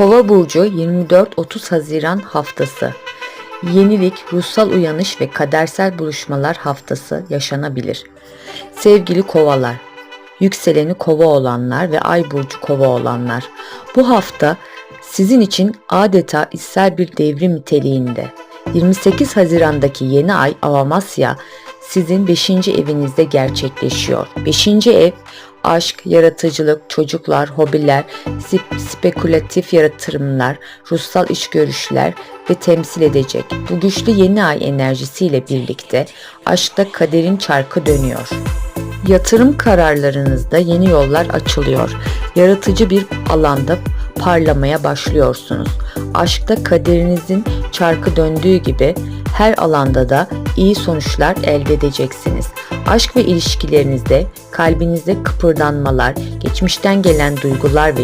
Kova burcu 24-30 Haziran haftası. Yenilik, ruhsal uyanış ve kadersel buluşmalar haftası yaşanabilir. Sevgili kovalar, yükseleni kova olanlar ve ay burcu kova olanlar. Bu hafta sizin için adeta içsel bir devrim niteliğinde. 28 Haziran'daki yeni ay Avamasya sizin 5. evinizde gerçekleşiyor. 5. ev aşk, yaratıcılık, çocuklar, hobiler, spekülatif yatırımlar, ruhsal işgörüşler ve temsil edecek. Bu güçlü yeni ay enerjisiyle birlikte aşkta kaderin çarkı dönüyor. Yatırım kararlarınızda yeni yollar açılıyor. Yaratıcı bir alanda parlamaya başlıyorsunuz. Aşkta kaderinizin çarkı döndüğü gibi her alanda da iyi sonuçlar elde edeceksiniz. Aşk ve ilişkilerinizde kalbinizde kıpırdanmalar, geçmişten gelen duygular ve